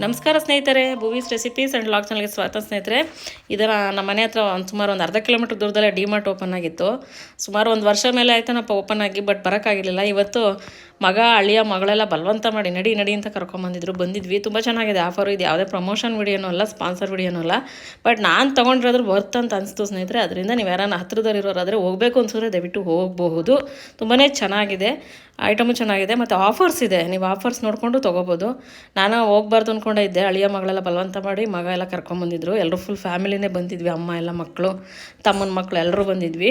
ನಮಸ್ಕಾರ ಸ್ನೇಹಿತರೆ, ಭೂವೀಸ್ recipes and lock ಚಾನಲ್ಗೆ ಸ್ವಾಗತ ಸ್ನೇಹಿತರೆ. ಇದರ ನಮ್ಮ ಮನೆ ಹತ್ರ ಒಂದು ಸುಮಾರು ಒಂದು ಅರ್ಧ ಕಿಲೋಮೀಟ್ರ್ ದೂರದಲ್ಲೇ ಡಿ ಮಾರ್ಟ್ ಓಪನ್ ಆಗಿತ್ತು. ಸುಮಾರು ಒಂದು ವರ್ಷ ಮೇಲೆ ಆಯ್ತಾನಪ್ಪ ಓಪನ್ ಆಗಿ ಬಟ್ ಬರೋಕ್ಕಾಗಿರಲಿಲ್ಲ. ಇವತ್ತು ಮಗ, ಅಳಿಯ ಮಗಳೆಲ್ಲ ಬಲವಂತ ಮಾಡಿ ನಡಿ ನಡಿ ಅಂತ ಕರ್ಕೊಂಬಂದಿದ್ರು ಬಂದಿದ್ವಿ. ತುಂಬ ಚೆನ್ನಾಗಿದೆ ಆಫರು ಇದು ಯಾವುದೇ ಪ್ರಮೋಷನ್ ವಿಡಿಯೋನೂ ಅಲ್ಲ ಸ್ಪಾನ್ಸರ್ ವಿಡಿಯೋನೂ ಅಲ್ಲ. ಬಟ್ ನಾನು ತೊಗೊಂಡಿರೋದ್ರ ವರ್ತ್ ಅಂತ ಅನಿಸ್ತು ಸ್ನೇಹಿತರೆ. ಅದರಿಂದ ನೀವು ಯಾರನ್ನ ಹತ್ರದಲ್ಲಿರೋರಾದರೆ ಹೋಗಬೇಕು ಅನ್ಸಿದ್ರೆ ದಯವಿಟ್ಟು ಹೋಗಬಹುದು. ತುಂಬಾ ಚೆನ್ನಾಗಿದೆ. ಐಟಮು ಚೆನ್ನಾಗಿದೆ. ಮತ್ತು ಆಫರ್ಸ್ ಇದೆ. ನೀವು ಆಫರ್ಸ್ ನೋಡಿಕೊಂಡು ತೊಗೋಬೋದು. ನಾನು ಹೋಗ್ಬಾರ್ದು ಅಂದ್ಕೊಂಡೇ ಇದ್ದೆ. ಅಳಿಯ ಮಗಳೆಲ್ಲ ಬಲವಂತ ಮಾಡಿ ಮಗ ಎಲ್ಲ ಕರ್ಕೊಂಬಂದಿದ್ರು ಎಲ್ಲರೂ ಫುಲ್ ಫ್ಯಾಮಿಲಿನೇ ಬಂದಿದ್ವಿ. ಅಮ್ಮ ಎಲ್ಲ ಮಕ್ಕಳು ತಮ್ಮನ ಮಕ್ಕಳು ಎಲ್ಲರೂ ಬಂದಿದ್ವಿ.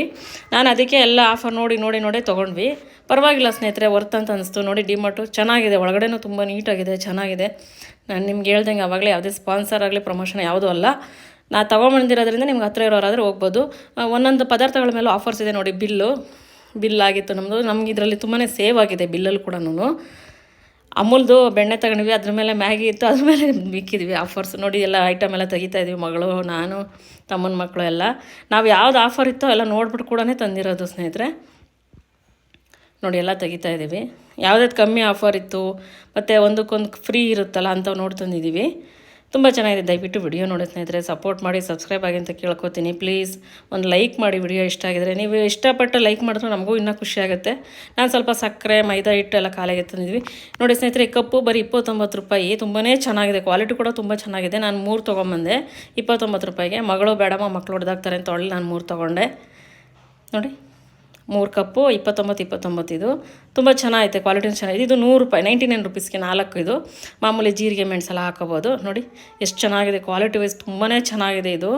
ನಾನು ಅದಕ್ಕೆ ಎಲ್ಲ ಆಫರ್ ನೋಡಿ ನೋಡಿ ನೋಡಿ ತೊಗೊಂಡ್ವಿ. ಪರವಾಗಿಲ್ಲ ಸ್ನೇಹಿತರೆ ವರ್ತ್ ಅಂತ ಅನಿಸ್ತು. ನೋಡಿ ಡಿಮಾರ್ಟು ಚೆನ್ನಾಗಿದೆ. ಒಳಗಡೆನೂ ತುಂಬ ನೀಟಾಗಿದೆ, ಚೆನ್ನಾಗಿದೆ. ನಾನು ನಿಮ್ಗೆ ಹೇಳ್ದಂಗೆ ಆವಾಗಲೇ ಯಾವುದೇ ಸ್ಪಾನ್ಸರ್ ಆಗಲಿ ಪ್ರಮೋಷನ್ ಯಾವುದೂ ಅಲ್ಲ. ನಾ ತೊಗೊಂಬಂದಿರೋದ್ರಿಂದ ನಿಮ್ಗೆ ಹತ್ರ ಇರೋರಾದರೂ ಹೋಗ್ಬೋದು. ಒಂದೊಂದು ಪದಾರ್ಥಗಳ ಮೇಲೂ ಆಫರ್ಸ್ ಇದೆ ನೋಡಿ. ಬಿಲ್ಲು, ಬಿಲ್ ಆಗಿತ್ತು ನಮ್ಮದು ನಮ್ಗೆ ಇದರಲ್ಲಿ ತುಂಬಾ ಸೇವ್ ಆಗಿದೆ ಬಿಲ್ಲಲ್ಲಿ ಕೂಡ ಅಮೂಲ್ದು ಬೆಣ್ಣೆ ತಗೊಂಡ್ವಿ, ಅದ್ರ ಮೇಲೆ ಮ್ಯಾಗಿ ಇತ್ತು, ಅದ್ರ ಮೇಲೆ ಬಿಕ್ಕಿದ್ವಿ. ಆಫರ್ಸ್ ನೋಡಿ ಎಲ್ಲ ಐಟಮ್ ಎಲ್ಲ ತೆಗಿತಾ ಇದ್ವಿ, ಮಗಳು, ನಾನು, ತಮ್ಮನ ಮಕ್ಕಳು ಎಲ್ಲ. ನಾವು ಯಾವ್ದು ಆಫರ್ ಇತ್ತೋ ಎಲ್ಲ ನೋಡ್ಬಿಟ್ಟು ಕೂಡ ತಂದಿರೋದು ಸ್ನೇಹಿತರೆ. ನೋಡಿ, ಎಲ್ಲ ತೆಗಿತಾ ಇದ್ದೀವಿ. ಯಾವುದಾದ್ರು ಕಮ್ಮಿ ಆಫರ್ ಇತ್ತು, ಮತ್ತು ಒಂದಕ್ಕೊಂದು ಫ್ರೀ ಇರುತ್ತಲ್ಲ ಅಂತ ನೋಡಿ ತುಂಬ ಚೆನ್ನಾಗಿದೆ, ದಯವಿಟ್ಟು ವಿಡಿಯೋ ನೋಡಿ ಸ್ನೇಹಿತರೆ. ಸಪೋರ್ಟ್ ಮಾಡಿ ಸಬ್ಸ್ಕ್ರೈಬ್ ಆಗಿ ಅಂತ ಕೇಳ್ಕೊತೀನಿ. ಪ್ಲೀಸ್ ಒಂದು ಲೈಕ್ ಮಾಡಿ ವಿಡಿಯೋ ಇಷ್ಟ ಆಗಿದ್ರೆ, ನೀವು ಇಷ್ಟಪಟ್ಟು ಲೈಕ್ ಮಾಡಿದ್ರೆ ನಮಗೂ ಇನ್ನೂ ಖುಷಿ ಆಗುತ್ತೆ. ನಾನು ಸ್ವಲ್ಪ ಸಕ್ಕರೆ, ಮೈದಾ ಹಿಟ್ಟು ಎಲ್ಲ ಕಾಲಿಗೆ ತಂದಿದ್ವಿ. ನೋಡಿ ಸ್ನೇಹಿತರೆ ಕಪ್ಪು ಬರೀ ಇಪ್ಪತ್ತೊಂಬತ್ತು ರೂಪಾಯಿ. ತುಂಬಾ ಚೆನ್ನಾಗಿದೆ ಕ್ವಾಲಿಟಿ ಕೂಡ ತುಂಬ ಚೆನ್ನಾಗಿದೆ. ನಾನು ಮೂರು ತೊಗೊಂಬಂದೆ. ಇಪ್ಪತ್ತೊಂಬತ್ತು ರೂಪಾಯಿಗೆ. ಮಗಳು ಬೇಡಮ್ಮ ಮಕ್ಕಳು ಹೊಡೆದಾಗ್ತಾರೆ ಅಂತ ಒಳ್ಳೆ ನಾನು ಮೂರು ತೊಗೊಂಡೆ. ನೋಡಿ. ಮೂರು ಕಪ್ಪು, ಇಪ್ಪತ್ತೊಂಬತ್ತು ಇಪ್ಪತ್ತೊಂಬತ್ತು ಇದು. ತುಂಬ ಚೆನ್ನಾಗೈತೆ ಕ್ವಾಲಿಟಿನೂ ಚೆನ್ನಾಗಿದೆ. ಇದು ನೂರು ರೂಪಾಯಿ ನೈಂಟಿ ನೈನ್ ರುಪೀಸ್ಗೆ ನಾಲ್ಕು ಇದು. ಮಾಮೂಲಿ ಜೀರಿಗೆ ಮೆಣಸೆಲ್ಲ ಹಾಕೋಬೋದು. ನೋಡಿ, ಎಷ್ಟು ಚೆನ್ನಾಗಿದೆ ಕ್ವಾಲಿಟಿ ವೈಸ್ ತುಂಬಾ ಚೆನ್ನಾಗಿದೆ ಇದು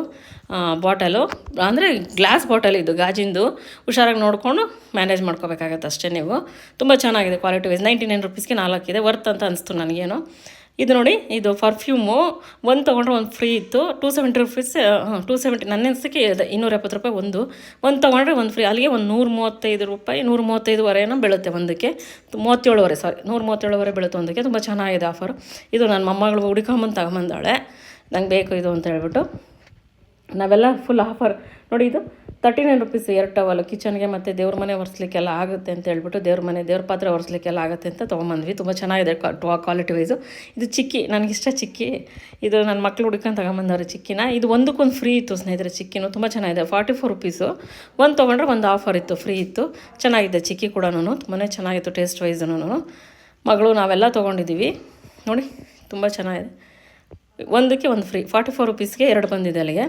ಬಾಟಲು ಅಂದರೆ ಗ್ಲಾಸ್ ಬಾಟಲ್ ಇದು, ಗಾಜಿಂದು. ಹುಷಾರಾಗಿ ನೋಡಿಕೊಂಡು ಮ್ಯಾನೇಜ್ ಮಾಡ್ಕೋಬೇಕಾಗತ್ತೆ ಅಷ್ಟೇ ನೀವು. ತುಂಬ ಚೆನ್ನಾಗಿದೆ ಕ್ವಾಲಿಟಿ ವೈಸ್ ನೈಂಟಿ ನೈನ್ ರುಪೀಸ್ಗೆ ನಾಲ್ಕಿದೆ ವರ್ತ್ ಅಂತ ಅನಿಸ್ತು ನನಗೇನು. ಇದು ನೋಡಿ, ಇದು ಪರ್ಫ್ಯೂಮು ಒಂದು ತೊಗೊಂಡ್ರೆ ಒಂದು ಫ್ರೀ ಇತ್ತು. Two seventy rupees two seventy ನನ್ನ ಅನಿಸಿಕೆ ಇದೆ ಇನ್ನೂರ ಎಪ್ಪತ್ತು ರೂಪಾಯಿ ಒಂದು. ಒಂದು ತೊಗೊಂಡ್ರೆ ಒಂದು ಫ್ರೀ ಅಲ್ಲಿಗೆ ಒಂದು ನೂರ ಮೂವತ್ತೈದು ರೂಪಾಯಿ, ನೂರ ಮೂವತ್ತೈದುವರೆನೂ ಬೀಳುತ್ತೆ ಒಂದಕ್ಕೆ. ಮೂವತ್ತೇಳುವರೆ ಸಾರಿ ನೂರ ಮೂವತ್ತೇಳುವರೆ ಬೀಳುತ್ತೆ ಒಂದಕ್ಕೆ. ತುಂಬ ಚೆನ್ನಾಗಿದೆ ಆಫರ್ ಇದು ನನ್ನ ಮೊಮ್ಮಗಳು ಹುಡುಕೊಂಬಂದು ತಗೊಂಬಂದಾಳೆ. ನಂಗೆ ಬೇಕು ಇದು ಅಂತ ಹೇಳ್ಬಿಟ್ಟು. ನಾವೆಲ್ಲ ಫುಲ್ ಆಫರ್ ನೋಡಿ ಇದು ತರ್ಟಿ ನೈನ್ ರುಪೀಸ್ ಎರಡು ಟವಲು ಕಿಚನ್ಗೆ ಮತ್ತು ದೇವ್ರ ಮನೆ ಒರೆಸ್ಲಿಕ್ಕೆಲ್ಲ ಆಗುತ್ತೆ ಅಂತ ಹೇಳ್ಬಿಟ್ಟು ದೇವ್ರ ಮನೆ, ದೇವ್ರ ಪಾತ್ರೆ ಒರೆಸ್ಲಿಕ್ಕೆಲ್ಲ ಆಗುತ್ತೆ ಅಂತ ತೊಗೊಂಬಂದ್ವಿ. ತುಂಬ ಚೆನ್ನಾಗಿದೆ ಕ್ವಾಲಿಟಿ ವೈಸು ಇದು ಚಿಕ್ಕಿ, ನನಗಿಷ್ಟ ಚಿಕ್ಕಿ. ಇದು ನನ್ನ ಮಕ್ಳು ಹುಡ್ಕೊಂಡು ತಗೊಂಬಂದವ್ರೆ ಚಿಕ್ಕಿನ. ಇದು ಒಂದಕ್ಕೊಂದು ಫ್ರೀ ಇತ್ತು ಸ್ನೇಹಿತರೆ ಚಿಕ್ಕಿನೂ. ತುಂಬ ಚೆನ್ನಾಗಿದೆ. ಫಾರ್ಟಿ ಫೋರ್ ರುಪೀಸು ಒಂದು ತೊಗೊಂಡ್ರೆ ಒಂದು ಆಫರ್ ಇತ್ತು. ಫ್ರೀ ಇತ್ತು. ಚೆನ್ನಾಗಿದೆ ಚಿಕ್ಕಿ ಕೂಡ ತುಂಬಾ ಚೆನ್ನಾಗಿತ್ತು ಟೇಸ್ಟ್ ವೈಸೂ ಮಗಳು ನಾವೆಲ್ಲ ತೊಗೊಂಡಿದ್ದೀವಿ ನೋಡಿ, ತುಂಬ ಚೆನ್ನಾಗಿದೆ. ಒಂದಕ್ಕೆ ಒಂದು ಫ್ರೀ ಫಾರ್ಟಿ ಫೋರ್ ರುಪೀಸ್ಗೆ ಎರಡು ಬಂದಿದೆ ಅಲ್ಲಿಗೆ.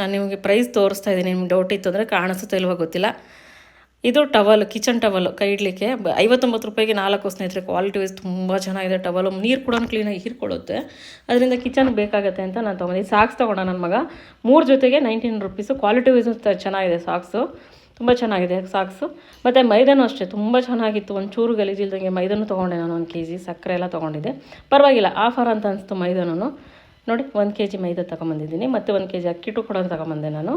ನಾನು ನಿಮಗೆ ಪ್ರೈಸ್ ತೋರಿಸ್ತಾ ಇದ್ದೀನಿ, ನಿಮ್ಗೆ ಡೌಟ್ ಇತ್ತು ಅಂದರೆ ಕಾಣಿಸುತ್ತೋ ಇಲ್ವೋ ಗೊತ್ತಿಲ್ಲ. ಇದು ಟವಲ್, ಕಿಚನ್ ಟವಲ್ ಕೈ ಇಡಲಿಕ್ಕೆ. ಐವತ್ತೊಂಬತ್ತು ರೂಪಾಯಿಗೆ ನಾಲ್ಕು ಸ್ನೇಹಿತರೆ ಕ್ವಾಲಿಟಿ ವೈಸ್ ತುಂಬ ಚೆನ್ನಾಗಿದೆ ಟವಲು. ನೀರು ಕೂಡ ಕ್ಲೀನಾಗಿ ಹೀರ್ಕೊಳ್ಳುತ್ತೆ ಅದರಿಂದ ಕಿಚನ್ ಬೇಕಾಗತ್ತೆ ಅಂತ ನಾನು ತೊಗೊಂಡಿ ಸಾಕ್ಸ್ ತೊಗೊಂಡ ನನ್ನ ಮಗ. ಮೂರು ಜೊತೆಗೆ ನೈನ್ಟೀನ್ ರುಪೀಸು ಕ್ವಾಲಿಟಿ ವೈಸು ಚೆನ್ನಾಗಿದೆ ಸಾಕ್ಸು. ತುಂಬ ಚೆನ್ನಾಗಿದೆ ಸಾಕ್ಸು. ಮತ್ತು ಮೈದಾನು ಅಷ್ಟೇ, ತುಂಬ ಚೆನ್ನಾಗಿತ್ತು. ಒಂದು ಚೂರು ಗಲೀಜಿಲ್ದಂಗೆ ಮೈದಾನು ತೊಗೊಂಡೆ ನಾನು, ಒಂದು ಕೆ ಜಿ ಸಕ್ಕರೆ ಎಲ್ಲ ತೊಗೊಂಡಿದ್ದೆ. ಪರವಾಗಿಲ್ಲ, ಆಫರ್ ಅಂತ ಅನಿಸ್ತು ಮೈದಾನು ನೋಡಿ, ಒಂದು ಕೆ ಜಿ ಮೈದಾ ತೊಗೊಂಬಂದಿದ್ದೀನಿ. ಮತ್ತು ಒಂದು ಕೆ ಜಿ ಅಕ್ಕಿಟ್ಟು ಕೂಡ ತೊಗೊಂಬಂದೆ ನಾನು.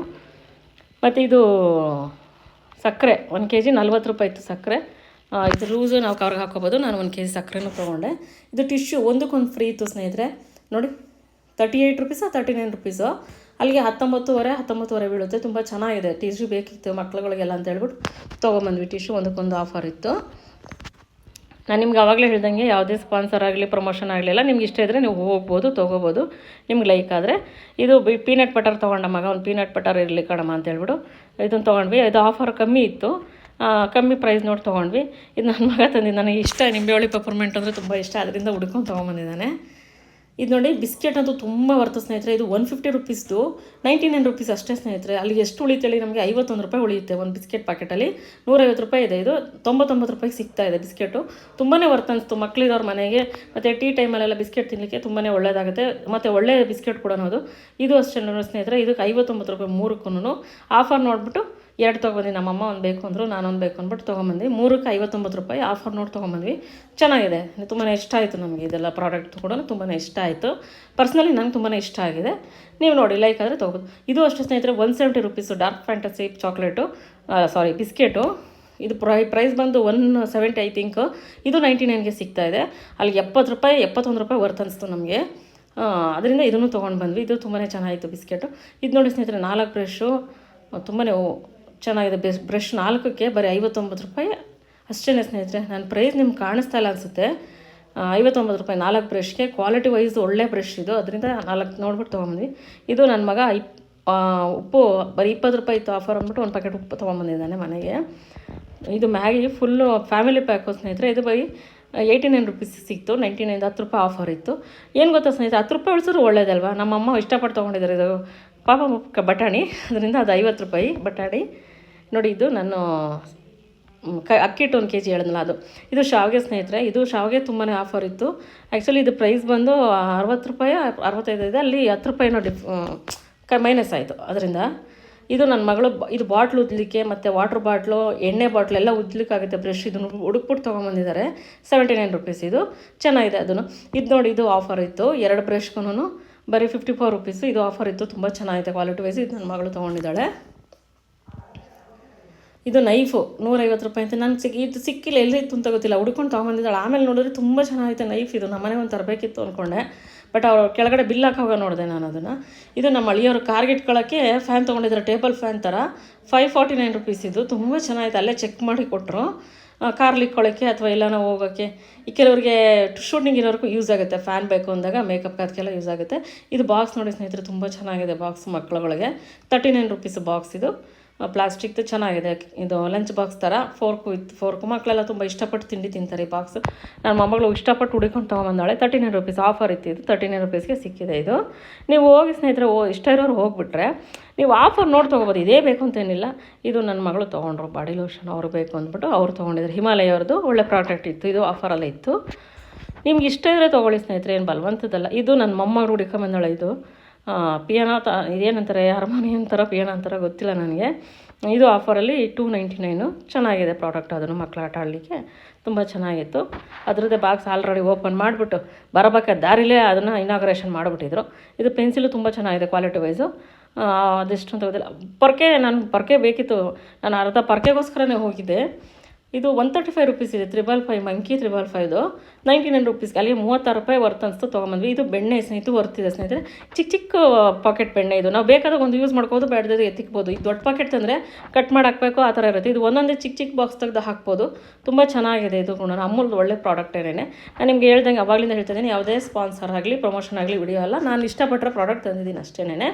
ಮತ್ತು ಇದು ಸಕ್ಕರೆ, ಒಂದು ಕೆ ಜಿ ನಲ್ವತ್ತು ರೂಪಾಯಿ ಇತ್ತು ಸಕ್ಕರೆ. ಇದು ಲೂಸು ನಾವು ಕವರ್ಗೆ ಹಾಕೋಬೋದು. ನಾನು ಒಂದು ಕೆ ಜಿ ಸಕ್ಕರೆನೂ ತೊಗೊಂಡೆ. ಇದು ಟಿಶ್ಯೂ, ಒಂದಕ್ಕೊಂದು ಫ್ರೀ ಇತ್ತು ಸ್ನೇಹಿತರೆ. ನೋಡಿ ತರ್ಟಿ ಏಯ್ಟ್ ರುಪೀಸಾ ತರ್ಟಿ ನೈನ್ ರುಪೀಸು ಅಲ್ಲಿಗೆ ಹತ್ತೊಂಬತ್ತುವರೆ ಹತ್ತೊಂಬತ್ತುವರೆ ಬೀಳುತ್ತೆ. ತುಂಬ ಚೆನ್ನಾಗಿದೆ. ಟಿಶ್ಯೂ ಬೇಕಿತ್ತು ಮಕ್ಳುಗಳಿಗೆಲ್ಲ ಅಂತ ಹೇಳ್ಬಿಟ್ಟು ತೊಗೊಂಬಂದ್ವಿ. ಟಿಶ್ಯೂ ಒಂದಕ್ಕೊಂದು ಆಫರ್ ಇತ್ತು. ನಾನು ನಿಮ್ಗೆ ಆವಾಗಲೇ ಹೇಳ್ದಂಗೆ ಯಾವುದೇ ಸ್ಪಾನ್ಸರ್ ಆಗಲಿ ಪ್ರಮೋಷನ್ ಆಗಲಿಲ್ಲ ನಿಮ್ಗೆ ಇಷ್ಟ ಇದ್ದರೆ ನೀವು ಹೋಗ್ಬೋದು, ತೊಗೋಬೋದು. ನಿಮ್ಗೆ ಲೈಕ್ ಆದರೆ. ಇದು ಬಿ ಪೀನಟ್ ಬಟರ್ ತೊಗೊಂಡ ಮಗ ಒಂದು ಪೀನಟ್ ಬಟರ್ ಇರಲಿ ಕಣಮ್ಮ ಅಂತ ಹೇಳ್ಬಿಟ್ಟು ಇದನ್ನು ತೊಗೊಂಡ್ವಿ. ಇದು ಆಫರ್ ಕಮ್ಮಿ ಇತ್ತು. ಕಮ್ಮಿ ಪ್ರೈಸ್ ನೋಡಿ ತೊಗೊಂಡ್ವಿ. ಇದು ನನ್ನ ಮಗ ತಂದಿದ್ದು ನನಗೆ ಇಷ್ಟ. ನಿಂಬೆ ಪೆಪರ್ಮೆಂಟ್ ಅಂದರೆ ತುಂಬ ಇಷ್ಟ. ಅದರಿಂದ ಹುಡ್ಕೊಂಡು ತೊಗೊಂಬಂದಿದ್ದಾನೆ. ಇದು ನೋಡಿ ಬಿಸ್ಕೆಟ್ ಅಂತೂ ತುಂಬ ಬರ್ತದೆ ಸ್ನೇಹಿತರೆ. ಇದು ಒನ್ ಫಿಫ್ಟಿ ರುಪೀಸ್ದು ನೈಂಟಿ ನೈನ್ ರುಪೀಸ್ ಅಷ್ಟೇ ಸ್ನೇಹಿತರೆ. ಅಲ್ಲಿ ಎಷ್ಟು ಉಳಿತೇಳಿ ನಮಗೆ ಐವತ್ತೊಂದು ರೂಪಾಯಿ ಉಳಿಯುತ್ತೆ ಒಂದು ಬಿಸ್ಕೆಟ್ ಪ್ಯಾಕೆಟಲ್ಲಿ ನೂರೈವತ್ತು ರೂಪಾಯಿ ಇದೆ ಇದು. ತೊಂಬತ್ತೊಂಬತ್ತು ರೂಪಾಯಿಗೆ ಸಿಗ್ತಾ ಇದೆ ಬಿಸ್ಕೆಟು. ತುಂಬಾ ವರ್ತ್ ಅನಿಸ್ತು ಮಕ್ಕಳಿರೋರ ಮನೆಗೆ ಮತ್ತು ಟೀ ಟೈಮಲ್ಲೆಲ್ಲ ಬಿಸ್ಕೆಟ್ ತಿನ್ನಲಿಕ್ಕೆ ತುಂಬಾ ಒಳ್ಳೆಯದಾಗುತ್ತೆ ಮತ್ತು ಒಳ್ಳೆಯ ಬಿಸ್ಕೆಟ್ ಕೂಡ ಅದು ಇದು ಅಷ್ಟೇ ಸ್ನೇಹಿತರೆ. ಇದಕ್ಕೆ ಐವತ್ತೊಂಬತ್ತು ರೂಪಾಯಿ ಮೂರಕ್ಕೂ ಆಫರ್ ನೋಡಿಬಿಟ್ಟು ಎರಡು ತೊಗೊಂಬಂದು ನಮ್ಮಮ್ಮ ಒಂದು ಬೇಕು ಅಂದರು ನಾನೊಂದು ಬೇಕು ಅಂದ್ಬಿಟ್ಟು ತೊಗೊಂಬಂದ್ವಿ. ಮೂರಕ್ಕೆ ಐವತ್ತೊಂಬತ್ತು ರೂಪಾಯಿ ಆಫರ್ ನೋಡಿ ತೊಗೊಂಬಂದ್ವಿ. ಚೆನ್ನಾಗಿದೆ. ತುಂಬಾ ಇಷ್ಟ ಆಯಿತು ನಮಗೆ ಇದೆಲ್ಲ ಪ್ರಾಡಕ್ಟ್ ಕೂಡ ತುಂಬಾ ಇಷ್ಟ ಆಯಿತು. ಪರ್ಸ್ನಲಿ ನಂಗೆ ತುಂಬಾ ಇಷ್ಟ ಆಗಿದೆ. ನೀವು ನೋಡಿ ಲೈಕ್ ಆದರೆ ತೊಗೋಬೋದು. ಇದು ಅಷ್ಟು ಸ್ನೇಹಿತರೆ one seventy rupees dark fantasy chocolate sorry biscuit ಇದು ಪ್ರೈ ಪ್ರೈಸ್ ಬಂದು ಒನ್ ಸೆವೆಂಟಿ ಐ ಥಿಂಕ್ ಇದು ನೈಂಟಿ ನೈನ್ಗೆ ಸಿಗ್ತಾ ಇದೆ. ಅಲ್ಲಿ ಎಪ್ಪತ್ತು ರೂಪಾಯಿ, ಎಪ್ಪತ್ತೊಂದು ರೂಪಾಯಿ ವರ್ತ್ ಅನಿಸ್ತು ನಮಗೆ. ಅದರಿಂದ ಇದನ್ನು ತೊಗೊಂಡು ಬಂದ್ವಿ. ಇದು ತುಂಬಾ ಚೆನ್ನಾಗಿತ್ತು ಬಿಸ್ಕೆಟು ಇದು ನೋಡಿ ಸ್ನೇಹಿತರೆ, ನಾಲ್ಕು ಬ್ರಷು ತುಂಬಾ ಚೆನ್ನಾಗಿದೆ. ಬೆಸ್ ಬ್ರಷ್ ನಾಲ್ಕಕ್ಕೆ ಬರೀ ಐವತ್ತೊಂಬತ್ತು ರೂಪಾಯಿ. ಅಷ್ಟೇ ಸ್ನೇಹಿತರೆ ನನ್ನ ಪ್ರೈಸ್ ನಿಮ್ಗೆ ಕಾಣಿಸ್ತಾ ಇಲ್ಲ ಅನಿಸುತ್ತೆ. ಐವತ್ತೊಂಬತ್ತು ರೂಪಾಯಿ ನಾಲ್ಕು ಬ್ರಷ್ಗೆ. ಕ್ವಾಲಿಟಿ ವೈಸ್ ಒಳ್ಳೆ ಬ್ರಷ್ ಇದು. ಅದರಿಂದ ನಾಲ್ಕು ನೋಡ್ಬಿಟ್ಟು ತೊಗೊಂಬಂದ್ವಿ ಇದು ನನ್ನ ಮಗ ಇಪ್ ಉಪ್ಪು ಬರೀ ಇಪ್ಪತ್ತು ರೂಪಾಯಿ ಇತ್ತು ಆಫರ್ ಅಂದ್ಬಿಟ್ಟು ಒಂದು ಪ್ಯಾಕೆಟ್ ಉಪ್ಪು ತೊಗೊಂಬಂದಿದ್ದಾನೆ ಮನೆಗೆ. ಇದು ಮ್ಯಾಗಿ ಫುಲ್ಲು ಫ್ಯಾಮಿಲಿ ಪ್ಯಾಕು ಸ್ನೇಹಿತರೆ. ಇದು ಬೈ ಏಯ್ಟಿ ನೈನ್ ರುಪೀಸ್ ಸಿಕ್ತು. ನೈಂಟಿ ನೈನ್ ಹತ್ತು ರೂಪಾಯಿ ಆಫರ್ ಇತ್ತು. ಏನು ಗೊತ್ತಾ ಸ್ನೇಹಿತರೆ, ಹತ್ತು ರೂಪಾಯಿ ಉಳಿಸಿದ್ರು ಒಳ್ಳೇದಲ್ವಾ? ನಮ್ಮಮ್ಮ ಇಷ್ಟಪಟ್ಟು ತೊಗೊಂಡಿದ್ದಾರೆ ಇದು. ಪಾಪ, ಬಟಾಣಿ. ಅದರಿಂದ ಅದು ಐವತ್ತು ರೂಪಾಯಿ ಬಟಾಣಿ. ನೋಡಿ, ಇದು ನಾನು ಕ, ಅಕ್ಕಿ ಇಟ್ಟು ಒಂದು ಕೆ ಜಿ ಹೇಳಿದ್ನಲ್ಲ ಅದು. ಇದು ಶಾವಿಗೆ ಸ್ನೇಹಿತರೆ, ಇದು ಶಾವಿಗೆ ತುಂಬಾ ಆಫರ್ ಇತ್ತು. ಆ್ಯಕ್ಚುಲಿ ಇದು ಪ್ರೈಸ್ ಬಂದು ಅರವತ್ತು ರೂಪಾಯಿ, ಅರವತ್ತೈದು ಇದೆ. ಅಲ್ಲಿ ಹತ್ತು ರೂಪಾಯಿನೋ ಡಿಫ್ ಕ ಮೈನಸ್ ಆಯಿತು. ಅದರಿಂದ ಇದು ನನ್ನ ಮಗಳು ಇದು ಬಾಟ್ಲ್ ಉದ್ಲಿಕ್ಕೆ ಮತ್ತು ವಾಟ್ರ್ ಬಾಟ್ಲು ಎಣ್ಣೆ ಬಾಟ್ಲು ಎಲ್ಲ ಉದ್ಲಿಕ್ಕಾಗುತ್ತೆ ಬ್ರಷ್ ಇದನ್ನು ಹುಡುಕ್ಬಿಟ್ಟು ತೊಗೊಂಬಂದಿದ್ದಾರೆ. ಸೆವೆಂಟಿ ನೈನ್ ರುಪೀಸ್ ಇದು. ಚೆನ್ನಾಗಿದೆ ಅದನ್ನು. ಇದು ನೋಡಿ, ಇದು ಆಫರ್ ಇತ್ತು. ಎರಡು ಬ್ರಷ್ಗೂ ಬರೀ ಫಿಫ್ಟಿ ಫೋರ್ ರುಪೀಸು ಇದು ಆಫರ್ ಇತ್ತು. ತುಂಬ ಚೆನ್ನಾಗಿದೆ ಕ್ವಾಲಿಟಿ ವೈಸ್ ಇದು ನನ್ನ ಮಗಳು ತೊಗೊಂಡಿದ್ದಾಳೆ. ಇದು ನೈಫು, ನೂರೈವತ್ತು ರೂಪಾಯಿ ಅಂತ. ನನಗೆ ಸಿಕ್ಕಿ ಇದು ಸಿಕ್ಕಿಲ್ಲ ಎಲ್ಲಿತ್ತು ಅಂತ ಗೊತ್ತಿಲ್ಲ. ಹುಡ್ಕೊಂಡು ತೊಗೊಂಬಂದಿದ್ದಾಳೆ. ಆಮೇಲೆ ನೋಡಿದ್ರೆ ತುಂಬ ಚೆನ್ನಾಗಿತ್ತು ನೈಫ್ ಇದು. ನಮ್ಮ ಮನೆ ಒಂದು ತರಬೇಕಿತ್ತು ಅಂದ್ಕೊಂಡೆ ಬಟ್ ಅವ್ರ ಕೆಳಗಡೆ ಬಿಲ್ ಹಾಕೋವಾಗ ನೋಡಿದೆ ನಾನು ಅದನ್ನು. ಇದು ನಮ್ಮ ಅಳಿಯೋರು ಕಾರ್ಗೆ ಇಟ್ಕೊಳ್ಳೋಕ್ಕೆ ಫ್ಯಾನ್ ತೊಗೊಂಡಿದ್ದಾರೆ, ಟೇಬಲ್ ಫ್ಯಾನ್ ಥರ. ಫೈವ್ ಫಾರ್ಟಿ ನೈನ್ ರುಪೀಸ್ ಇದು. ತುಂಬ ಚೆನ್ನಾಗಿದೆ ಅಲ್ಲೇ ಚೆಕ್ ಮಾಡಿ ಕೊಟ್ಟರು ಕಾರ್ಲಿ ಇಕ್ಕೊಳ್ಳೋಕ್ಕೆ ಅಥವಾ ಎಲ್ಲಾನ ಹೋಗೋಕ್ಕೆ. ಈ ಕೆಲವರಿಗೆ ಶೂಟಿಂಗ್ ಇರೋರ್ಗೂ ಯೂಸ್ ಆಗುತ್ತೆ. ಫ್ಯಾನ್ ಬೇಕು ಅಂದಾಗ ಮೇಕಪ್ ಅದಕ್ಕೆಲ್ಲ ಯೂಸ್ ಆಗುತ್ತೆ. ಇದು ಬಾಕ್ಸ್ ನೋಡಿ ಸ್ನೇಹಿತರೆ, ತುಂಬ ಚೆನ್ನಾಗಿದೆ ಬಾಕ್ಸ್ ಮಕ್ಕಳುಗಳಿಗೆ ತರ್ಟಿ ನೈನ್ ರುಪೀಸ್ ಬಾಕ್ಸ್ ಇದು. ಪ್ಲಾಸ್ಟಿಕ್ದು ಚೆನ್ನಾಗಿದೆ. ಇದು ಲಂಚ್ ಬಾಕ್ಸ್ ಥರ ಫೋರ್ಕು ಇತ್ತು ಫೋರ್ಕು ಮಕ್ಕಳೆಲ್ಲ ತುಂಬ ಇಷ್ಟಪಟ್ಟು ತಿಂಡಿ ತಿಂತಾರೆ ಈ ಬಾಕ್ಸ್ ನನ್ನ ಮೊಮ್ಮಗಳು ಇಷ್ಟಪಟ್ಟು ಹುಡುಕೊಂಡು ತೊಗೊಂಬಂದಾಳೆ ತರ್ಟಿ ನೈನ್ ರುಪೀಸ್ ಆಫರ್ ಇತ್ತು. ಇದು ತರ್ಟಿ ನೈನ್ ರುಪೀಸ್ಗೆ ಸಿಕ್ಕಿದೆ ಇದು. ನೀವು ಹೋಗಿ ಸ್ನೇಹಿತರೆ, ಓ, ಇಷ್ಟ ಇರೋರು ಹೋಗಿಬಿಟ್ರೆ ನೀವು ಆಫರ್ ನೋಡಿ ತೊಗೋಬೋದು. ಇದೇ ಬೇಕು ಅಂತೇನಿಲ್ಲ ಇದು ನನ್ನ ಮಗಳು ತೊಗೊಂಡ್ರು. ಬಾಡಿ ಲೋಷನ್ ಅವ್ರು ಬೇಕು ಅಂದ್ಬಿಟ್ಟು ಅವ್ರು ತೊಗೊಂಡಿದ್ರು. ಹಿಮಾಲಯ ಅವ್ರದ್ದು ಒಳ್ಳೆ ಪ್ರಾಡಕ್ಟ್ ಇತ್ತು. ಇದು ಆಫರಲ್ಲೇ ಇತ್ತು. ನಿಮ್ಗೆ ಇಷ್ಟ ಇದ್ರೆ ತೊಗೊಳ್ಳಿ ಸ್ನೇಹಿತರೆ. ಏನು ಬಲವಂತದಲ್ಲ ಇದು ನನ್ನ ಮೊಮ್ಮಗಳು ಹುಡುಕೊಂಬಂದಾಳೆ ಇದು. ಪಿಯಾನೋ ತ, ಇದೇನಂತಾರೆ ಹಾರ್ಮೋನಿಯಂ ಥರ ಪಿಯಾನೋ ಅಂತಾರ ಗೊತ್ತಿಲ್ಲ ನನಗೆ. ಇದು ಆಫರಲ್ಲಿ ಟೂ ನೈಂಟಿ ನೈನು ಚೆನ್ನಾಗಿದೆ ಪ್ರಾಡಕ್ಟ್ ಅದನ್ನು ಮಕ್ಕಳು ಆಟ ಆಡಲಿಕ್ಕೆ. ತುಂಬ ಚೆನ್ನಾಗಿತ್ತು. ಅದರದ್ದೇ ಬಾಕ್ಸ್ ಆಲ್ರೆಡಿ ಓಪನ್ ಮಾಡಿಬಿಟ್ಟು ಬರಬೇಕಾದ ದಾರಿಲೇ ಅದನ್ನು ಇನಾಗ್ರೇಷನ್ ಮಾಡಿಬಿಟ್ಟಿದ್ರು. ಇದು ಪೆನ್ಸಿಲು ತುಂಬ ಚೆನ್ನಾಗಿದೆ ಕ್ವಾಲಿಟಿ ವೈಸು ಅದೆಷ್ಟು ಅಂತ ಗೊತ್ತಿಲ್ಲ. ಪರ್ಕೆ ನಾನು, ಪರ್ಕೆ ಬೇಕಿತ್ತು. ನಾನು ಅರ್ಧ ಪರ್ಕೆಗೋಸ್ಕರನೇ ಹೋಗಿದ್ದೆ. ಇದು ಒನ್ ತರ್ಟಿ ಫೈವ್ ರುಪೀಸ್ ಇದೆ ತ್ರಿಬಲ್ ಫೈವ್ ಮಂಕಿ ತ್ರಿಬಲ್ ಫೈವ್ದು ನೈಂಟಿ ನೈನ್ ರುಪೀಸ್ಗೆ ಅಲ್ಲಿ ಮೂವತ್ತಾರು ರೂಪಾಯಿ ವರ್ತ್ ಅನಿಸ್ತು ತೊಗೊಂಬಂದ್ವಿ. ಇದು ಬೆಣ್ಣೆ ಸ್ನೇಹಿತು ವರ್ತಿದೆ ಸ್ನೇಹಿತರೆ. ಚಿಕ್ಕ ಚಿಕ್ಕ ಪಾಕೆಟ್ ಬೆಣ್ಣೆ ಇದು. ನಾವು ಬೇಕಾದಾಗ ಒಂದು ಯೂಸ್ ಮಾಡ್ಬೋದು ಬೇಡದೇ ಎತ್ತಿಕ್ಬೋದು. ಇದು ದೊಡ್ಡ ಪಾಕೆಟ್ ತಂದರೆ ಕಟ್ ಮಾಡಿ ಹಾಕಬೇಕು, ಆ ಥರ ಇರುತ್ತೆ. ಇದು ಒಂದೊಂದೇ ಚಿಕ್ಕ ಚಿಕ್ಕ ಬಾಕ್ಸ್ ತೆಗೆದು ಹಾಕ್ಬೋದು. ತುಂಬ ಚೆನ್ನಾಗಿದೆ ಇದು ಕೂಡ ಅಮೂಲ್ದು ಒಳ್ಳೆ ಪ್ರಾಡಕ್ಟ್ ಏನೇ ನಾನು ನಿಮ್ಗೆ ಹೇಳ್ದಂಗೆ ಅವಾಗಲಿಂದ ಹೇಳ್ತಿದ್ದೀನಿ ಯಾವುದೇ ಸ್ಪಾನ್ಸರ್ ಆಗಲಿ ಪ್ರಮೋಷನ್ ಆಗಲಿ ವಿಡಿಯೋ ಅಲ್ಲ. ನಾನು ಇಷ್ಟಪಟ್ಟರೆ ಪ್ರಾಡಕ್ಟ್ ತಂದಿದ್ದೀನಿ ಅಷ್ಟೇನೆ